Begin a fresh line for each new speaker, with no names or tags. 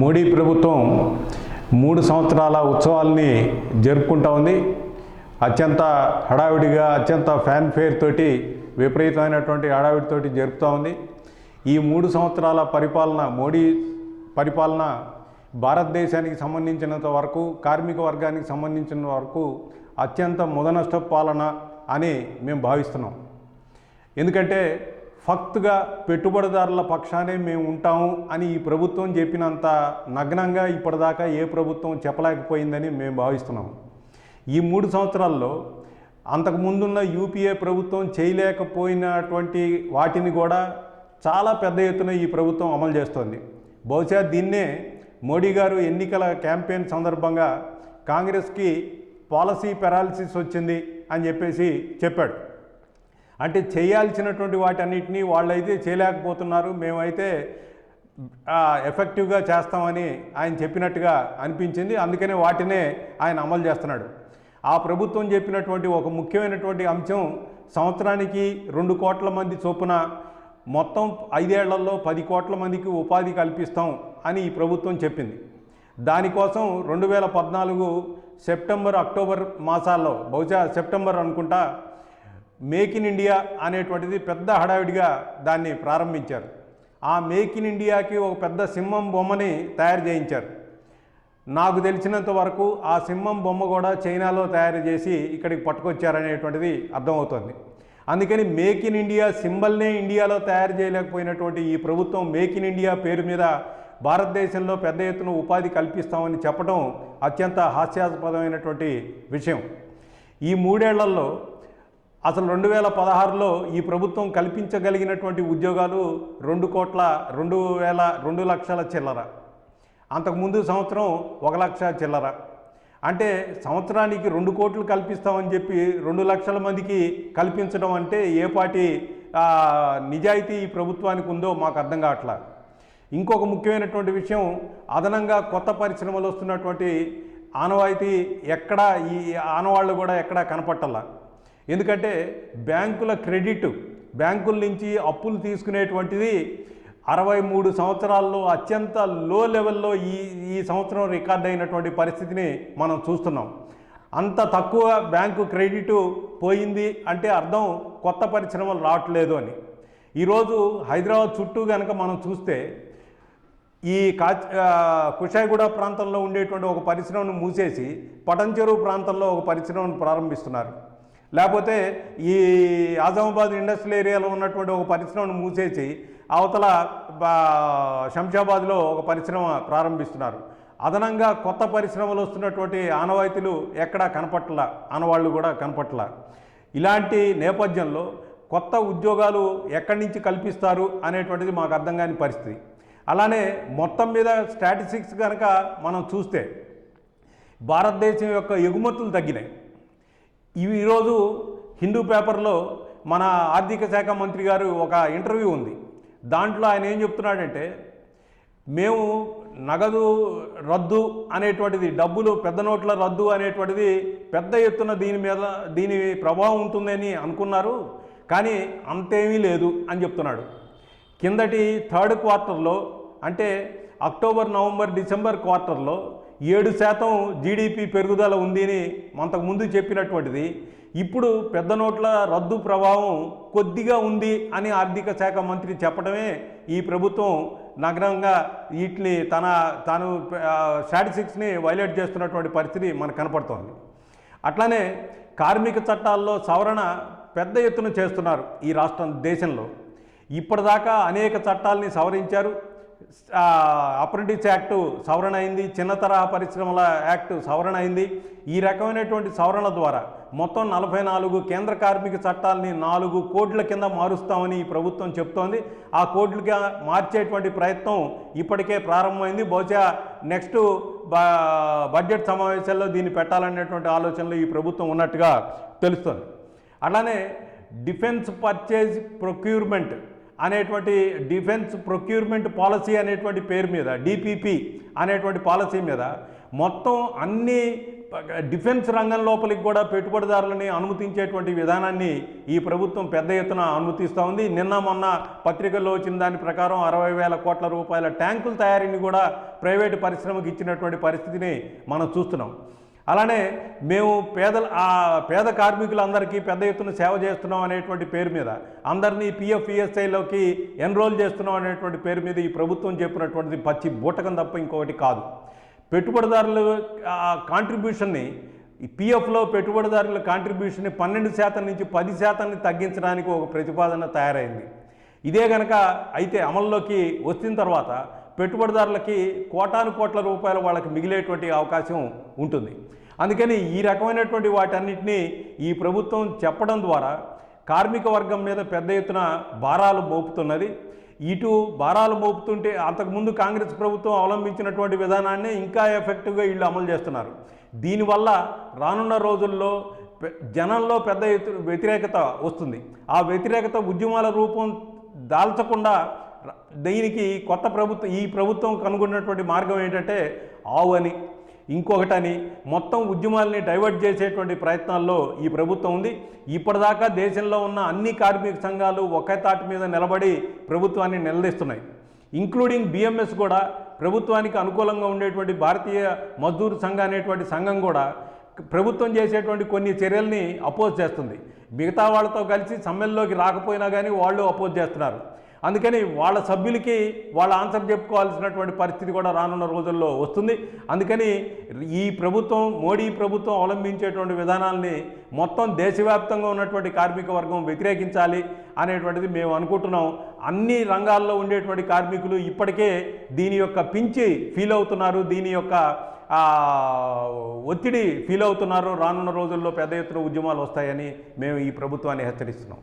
మోడీ ప్రభుత్వం మూడు సంవత్సరాల ఉత్సవాల్ని జరుపుకుంటా ఉంది. అత్యంత హడావిడిగా అత్యంత ఫ్యాన్ ఫేర్ తోటి విపరీతమైనటువంటి హడావిడితోటి జరుపుతూ ఉంది. ఈ మూడు సంవత్సరాల పరిపాలన మోడీ పరిపాలన భారతదేశానికి సంబంధించినంత వరకు కార్మిక వర్గానికి సంబంధించిన వరకు అత్యంత ముదనష్ట పాలన అని మేము భావిస్తున్నాం. ఎందుకంటే ఫక్త్గా పెట్టుబడిదారుల పక్షానే మేము ఉంటాము అని ఈ ప్రభుత్వం చెప్పినంత నగ్నంగా ఇప్పటిదాకా ఏ ప్రభుత్వం చెప్పలేకపోయిందని మేము భావిస్తున్నాం ఈ మూడు సంవత్సరాల్లో అంతకు ముందున్న యూపీఏ ప్రభుత్వం చేయలేకపోయినటువంటి వాటిని కూడా చాలా పెద్ద ఎత్తున ఈ ప్రభుత్వం అమలు చేస్తోంది. బహుశా దీన్నే మోడీ గారు ఎన్నికల క్యాంపెయిన్ సందర్భంగా కాంగ్రెస్కి పాలసీ పెరాలసిస్ వచ్చింది అని చెప్పేసి చెప్పాడు. అంటే చేయాల్సినటువంటి వాటన్నిటినీ వాళ్ళైతే చేయలేకపోతున్నారు. మేమైతే ఎఫెక్టివ్గా చేస్తామని ఆయన చెప్పినట్టుగా అనిపించింది. అందుకనే వాటినే ఆయన అమలు చేస్తున్నాడు. ఆ ప్రభుత్వం చెప్పినటువంటి ఒక ముఖ్యమైనటువంటి అంశం సంవత్సరానికి రెండు కోట్ల మంది చొప్పున మొత్తం ఐదేళ్ళలో పది కోట్ల మందికి ఉపాధి కల్పిస్తాం అని ఈ ప్రభుత్వం చెప్పింది. దానికోసం రెండు వేల పద్నాలుగు సెప్టెంబర్ అక్టోబర్ మాసాల్లో బహుశా సెప్టెంబర్ అనుకుంటా మేక్ ఇన్ ఇండియా అనేటువంటిది పెద్ద హడావిడిగా దాన్ని ప్రారంభించారు. ఆ మేక్ ఇన్ ఇండియాకి ఒక పెద్ద సింహం బొమ్మని తయారు చేయించారు. నాకు తెలిసినంత వరకు ఆ సింహం బొమ్మ కూడా చైనాలో తయారు చేసి ఇక్కడికి పట్టుకొచ్చారనేటువంటిది అర్థమవుతుంది. అందుకని మేక్ ఇన్ ఇండియా సింబల్నే ఇండియాలో తయారు చేయలేకపోయినటువంటి ఈ ప్రభుత్వం మేక్ ఇన్ ఇండియా పేరు మీద భారతదేశంలో పెద్ద ఎత్తున ఉపాధి కల్పిస్తామని చెప్పడం అత్యంత హాస్యాస్పదమైనటువంటి విషయం. ఈ మూడేళ్ళలో అసలు రెండు వేల పదహారులో ఈ ప్రభుత్వం కల్పించగలిగినటువంటి ఉద్యోగాలు రెండు కోట్ల రెండు వేల రెండు లక్షల చిల్లర. అంతకుముందు సంవత్సరం ఒక లక్ష చిల్లర. అంటే సంవత్సరానికి రెండు కోట్లు కల్పిస్తామని చెప్పి రెండు లక్షల మందికి కల్పించడం అంటే ఏ పాటి నిజాయితీ ఈ ప్రభుత్వానికి ఉందో మాకు అర్థం కావట్లా. ఇంకొక ముఖ్యమైనటువంటి విషయం అదనంగా కొత్త పరిశ్రమలు వస్తున్నటువంటి ఆనవాయితీ ఎక్కడ ఈ ఆనవాళ్ళు కూడా ఎక్కడా కనపట్టాల. ఎందుకంటే బ్యాంకుల క్రెడిట్ బ్యాంకుల నుంచి అప్పులు తీసుకునేటువంటిది అరవై మూడు సంవత్సరాల్లో అత్యంత లో లెవెల్లో ఈ ఈ సంవత్సరం రికార్డ్ అయినటువంటి పరిస్థితిని మనం చూస్తున్నాం. అంత తక్కువ బ్యాంకు క్రెడిట్ పోయింది అంటే అర్థం కొత్త పరిశ్రమలు రావట్లేదు అని. ఈరోజు హైదరాబాద్ చుట్టూ కనుక మనం చూస్తే ఈ కా కుషాయిగూడ ప్రాంతంలో ఉండేటువంటి ఒక పరిశ్రమను మూసేసి పటంచెరువు ప్రాంతంలో ఒక పరిశ్రమను ప్రారంభిస్తున్నారు. లేకపోతే ఈ ఆజామాబాద్ ఇండస్ట్రియల్ ఏరియాలో ఉన్నటువంటి ఒక పరిశ్రమను మూసేసి అవతల శంషాబాద్లో ఒక పరిశ్రమ ప్రారంభిస్తున్నారు. అదనంగా కొత్త పరిశ్రమలు వస్తున్నటువంటి ఆనవాయితీలు ఎక్కడా కనపట్ల ఆనవాళ్ళు కూడా కనపట్ల. ఇలాంటి నేపథ్యంలో కొత్త ఉద్యోగాలు ఎక్కడి నుంచి కల్పిస్తారు అనేటువంటిది మాకు అర్థం కాని పరిస్థితి. అలానే మొత్తం మీద స్టాటిస్టిక్స్ కనుక మనం చూస్తే భారతదేశం యొక్క ఎగుమతులు తగ్గినాయి. ఇవి ఈరోజు హిందూ పేపర్లో మన ఆర్థిక శాఖ మంత్రి గారు ఒక ఇంటర్వ్యూ ఉంది. దాంట్లో ఆయన ఏం చెప్తున్నాడంటే మేము నగదు రద్దు అనేటువంటిది డబ్బులు పెద్ద నోట్ల రద్దు అనేటువంటిది పెద్ద ఎత్తున దీని మీద దీని ప్రభావం ఉంటుందని అనుకున్నారు. కానీ అంతేమీ లేదు అని చెప్తున్నాడు. కిందటి థర్డ్ క్వార్టర్లో అంటే అక్టోబర్ నవంబర్ డిసెంబర్ క్వార్టర్లో ఏడు శాతం జీడిపి పెరుగుదల ఉంది అని అంతకుముందు చెప్పినటువంటిది. ఇప్పుడు పెద్ద నోట్ల రద్దు ప్రభావం కొద్దిగా ఉంది అని ఆర్థిక శాఖ మంత్రి చెప్పడమే ఈ ప్రభుత్వం నగరంగా వీటిని తన తాను స్టాటిస్టిక్స్ని వైలేట్ చేస్తున్నటువంటి పరిస్థితి మనకు కనపడుతోంది. అట్లానే కార్మిక చట్టాల్లో సవరణ పెద్ద ఎత్తున చేస్తున్నారు ఈ రాష్ట్రం దేశంలో. ఇప్పటిదాకా అనేక చట్టాలని సవరించారు. అప్రెంటిస్ యాక్టు సవరణ అయింది చిన్న తరహా పరిశ్రమల యాక్టు సవరణ అయింది. ఈ రకమైనటువంటి సవరణ ద్వారా మొత్తం నలభై నాలుగు కేంద్ర కార్మిక చట్టాలని నాలుగు కోట్ల కింద మారుస్తామని ఈ ప్రభుత్వం చెప్తోంది. ఆ కోట్లుగా మార్చేటువంటి ప్రయత్నం ఇప్పటికే ప్రారంభమైంది. బహుశా నెక్స్ట్ బ- బడ్జెట్ సమావేశాల్లో దీన్ని పెట్టాలనేటువంటి ఆలోచనలో ఈ ప్రభుత్వం ఉన్నట్టుగా తెలుస్తుంది. అలానే డిఫెన్స్ పర్చేజ్ ప్రొక్యూర్మెంట్ అనేటువంటి డిఫెన్స్ ప్రొక్యూర్మెంట్ పాలసీ అనేటువంటి పేరు మీద డిపిపి అనేటువంటి పాలసీ మీద మొత్తం అన్ని డిఫెన్స్ రంగం లోపలికి కూడా పెట్టుబడిదారులని అనుమతించేటువంటి విధానాన్ని ఈ ప్రభుత్వం పెద్ద ఎత్తున అనుమతిస్తూ ఉంది. నిన్న మొన్న పత్రికల్లో వచ్చిన దాని ప్రకారం అరవై వేల కోట్ల రూపాయల ట్యాంకుల తయారీని కూడా ప్రైవేటు పరిశ్రమకి ఇచ్చినటువంటి పరిస్థితిని మనం చూస్తున్నాం. అలానే మేము పేదల ఆ పేద కార్మికులందరికీ పెద్ద ఎత్తున సేవ చేస్తున్నాం అనేటువంటి పేరు మీద అందరినీ పిఎఫ్ ఈఎస్ఐలోకి ఎన్రోల్ చేస్తున్నాం అనేటువంటి పేరు మీద ఈ ప్రభుత్వం చెప్పినటువంటిది పచ్చి బూటకం తప్ప ఇంకొకటి కాదు. పెట్టుబడిదారులు కాంట్రిబ్యూషన్ని పిఎఫ్లో పెట్టుబడిదారుల కాంట్రిబ్యూషన్ని పన్నెండు శాతం నుంచి పది శాతాన్ని తగ్గించడానికి ఒక ప్రతిపాదన తయారైంది. ఇదే కనుక అయితే అమల్లోకి వచ్చిన తర్వాత పెట్టుబడిదారులకి కోటాను కోట్ల రూపాయలు వాళ్ళకి మిగిలేటువంటి అవకాశం ఉంటుంది. అందుకని ఈ రకమైనటువంటి వాటన్నిటినీ ఈ ప్రభుత్వం చెప్పడం ద్వారా కార్మిక వర్గం మీద పెద్ద ఎత్తున భారాలు మోపుతున్నది. ఇటు భారాలు మోపుతుంటే అంతకుముందు కాంగ్రెస్ ప్రభుత్వం అవలంబించినటువంటి విధానాన్ని ఇంకా ఎఫెక్టివ్గా వీళ్ళు అమలు చేస్తున్నారు. దీనివల్ల రానున్న రోజుల్లో జనంలో పెద్ద ఎత్తు వ్యతిరేకత వస్తుంది. ఆ వ్యతిరేకత ఉద్యమాల రూపం దాల్చకుండా దీనికి కొత్త ప్రభుత్వం ఈ ప్రభుత్వం కనుగొన్నటువంటి మార్గం ఏంటంటే ఆవు అని ఇంకొకటని మొత్తం ఉద్యమాల్ని డైవర్ట్ చేసేటువంటి ప్రయత్నాల్లో ఈ ప్రభుత్వం ఉంది. ఇప్పటిదాకా దేశంలో ఉన్న అన్ని కార్మిక సంఘాలు ఒకే తాటి మీద నిలబడి ప్రభుత్వాన్ని నిలదీస్తున్నాయి. ఇంక్లూడింగ్ బిఎంఎస్ కూడా ప్రభుత్వానికి అనుకూలంగా ఉండేటువంటి భారతీయ మజ్దూర్ సంఘ అనేటువంటి సంఘం కూడా ప్రభుత్వం చేసేటువంటి కొన్ని చర్యల్ని అపోజ్ చేస్తుంది. మిగతా వాళ్ళతో కలిసి సమ్మెల్లోకి రాకపోయినా కానీ వాళ్ళు అపోజ్ చేస్తున్నారు. అందుకని వాళ్ళ సభ్యులకి వాళ్ళ ఆన్సర్ చెప్పుకోవాల్సినటువంటి పరిస్థితి కూడా రానున్న రోజుల్లో వస్తుంది. అందుకని ఈ ప్రభుత్వం మోడీ ప్రభుత్వం అవలంబించేటువంటి విధానాల్ని మొత్తం దేశవ్యాప్తంగా ఉన్నటువంటి కార్మిక వర్గం వ్యతిరేకించాలి అనేటువంటిది మేము అనుకుంటున్నాం. అన్ని రంగాల్లో ఉండేటువంటి కార్మికులు ఇప్పటికే దీని యొక్క పించి ఫీల్ అవుతున్నారు. దీని యొక్క ఒత్తిడి ఫీల్ అవుతున్నారు. రానున్న రోజుల్లో పెద్ద ఎత్తున ఉద్యమాలు వస్తాయని మేము ఈ ప్రభుత్వాన్ని హెచ్చరిస్తున్నాం.